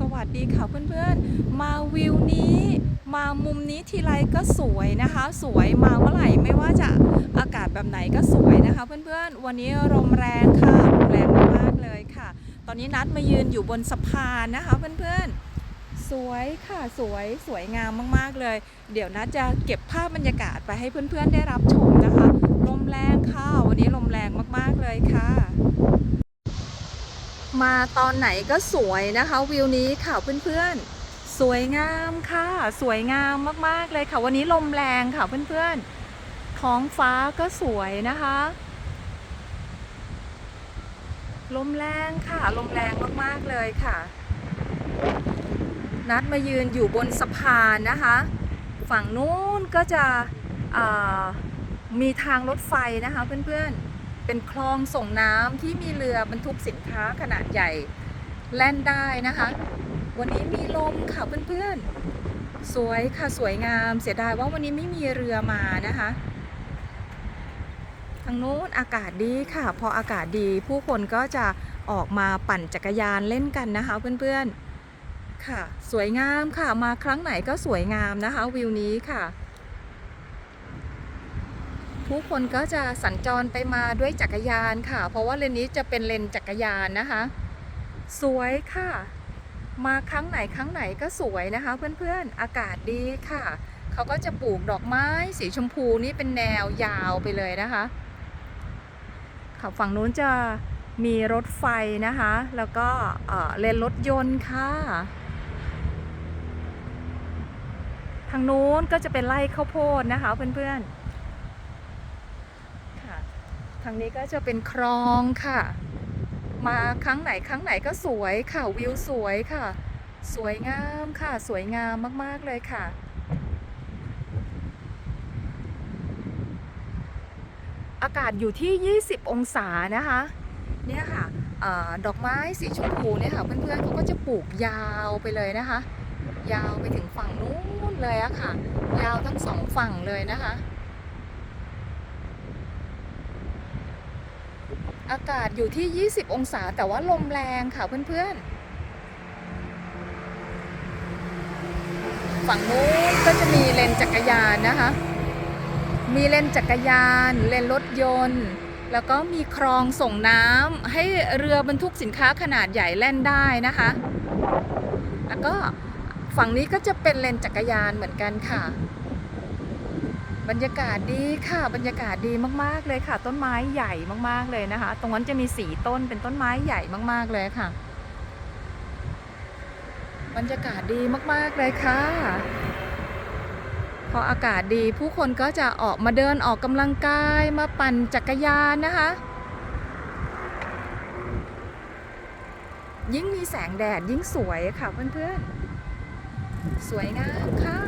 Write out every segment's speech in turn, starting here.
สวัสดีค่ะเพื่อนๆ มาวิวนี้มามุมนี้ทีไรก็สวยนะคะ สวยมาเมื่อไหร่ไม่ว่าจะอากาศแบบไหนก็สวยนะคะ เพื่อนๆ วันนี้ลมแรงค่ะลมแรงมากเลยค่ะ ตอนนี้นัดมายืนอยู่บนสะพานนะคะเพื่อนๆ สวยค่ะสวยสวยงามมากๆเลย เดี๋ยวนัดจะเก็บภาพบรรยากาศไปให้เพื่อนๆได้รับชมนะคะ ลมแรงค่ะ วันนี้ลมแรงมากๆเลยค่ะ มาตอนไหนก็สวยนะคะ วิวนี้ค่ะเพื่อนๆ สวยงามค่ะ สวยงามมากๆเลยค่ะ วันนี้ลมแรงค่ะเพื่อนๆ ท้องฟ้าก็สวยนะคะ ลมแรงค่ะ ลมแรงมากๆเลยค่ะ นัดมายืนอยู่บนสะพานนะคะ ฝั่งนู้นก็จะมีทางรถไฟนะคะเพื่อนๆ เป็นคลองส่งน้ำที่มีเรือบรรทุกสินค้าขนาดใหญ่แล่นได้นะคะ วันนี้มีลมค่ะเพื่อนๆ สวยค่ะสวยงามเสียดายว่าวันนี้ไม่มีเรือมานะคะ ทางโน้นอากาศดีค่ะ พออากาศดีผู้คนก็จะออกมาปั่นจักรยานเล่นกันนะคะเพื่อนๆ ค่ะ สวยงามค่ะมาครั้งไหนก็สวยงามนะคะวิวนี้ค่ะ ผู้คนก็จะสัญจรไปมาด้วยจักรยานค่ะ เพราะว่าเลนนี้จะเป็นเลนจักรยานนะคะ สวยค่ะ มาครั้งไหนครั้งไหนก็สวยนะคะ เพื่อนๆอากาศดีค่ะ เขาก็จะปลูกดอกไม้สีชมพูนี่เป็นแนวยาวไปเลยนะคะค่ะฝั่งนู้นจะมีรถไฟนะคะ แล้วก็เลนรถยนต์ค่ะ ทางนู้นก็จะเป็นไร่ข้าวโพดนะคะเพื่อนๆ ทางนี้ก็จะเป็นคลองค่ะ มาครั้งไหนครั้งไหนก็สวยค่ะวิวสวยค่ะ สวยงามค่ะ สวยงามมากๆเลยค่ะ อากาศอยู่ที่ 20 องศานะคะ เนี่ยค่ะอดอกไม้สีชมพูเนี่ยค่ะ เพื่อนๆเขาก็จะปลูกยาวไปเลยนะคะ ยาวไปถึงฝั่งนู้นเลยอะค่ะ ยาวทั้งสองฝั่งเลยนะคะ อากาศอยู่ที่ 20 องศาแต่ว่าลมแรงค่ะเพื่อนๆ ฝั่งนู้นก็จะมีเลนจักรยานนะคะ มีเลนจักรยาน เลนรถยนต์ แล้วก็มีคลองส่งน้ำให้เรือบรรทุกสินค้าขนาดใหญ่แล่นได้นะคะ แล้วก็ฝั่งนี้ก็จะเป็นเลนจักรยานเหมือนกันค่ะ บรรยากาศดีค่ะบรรยากาศดีมากๆเลยค่ะ ต้นไม้ใหญ่มากๆเลยนะคะ ตรงนั้นจะมีสีต้นเป็นต้นไม้ใหญ่มากๆเลยค่ะ บรรยากาศดีมากๆเลยค่ะ พออากาศดีผู้คนก็จะออกมาเดินออกกำลังกายมาปั่นจักรยานนะคะยิ่งมีแสงแดดยิ่งสวยค่ะเพื่อนๆ สวยงามค่ะ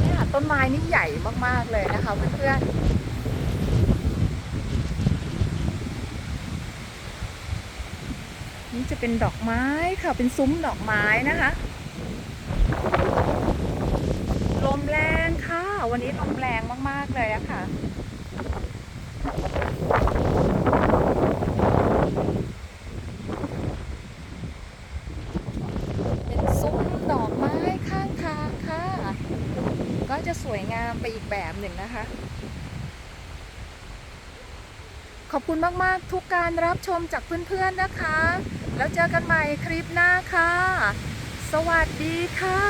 เนี่ยต้นไม้นี่ใหญ่ มาก ๆ เลยนะคะเพื่อนๆนี่จะเป็นดอกไม้ค่ะ เป็นซุ้มดอกไม้นะคะ ลมแรงค่ะ วันนี้ลมแรงมาก ๆ เลยอะค่ะ เป็นซุ้มดอกไม้ข้างทางค่ะ ก็จะ สวยงามไปอีกแบบหนึ่งนะคะ ขอบคุณมาก ๆ ทุกการรับชมจากเพื่อน ๆ นะคะ แล้วเจอกันใหม่คลิปหน้าค่ะ สวัสดีค่ะ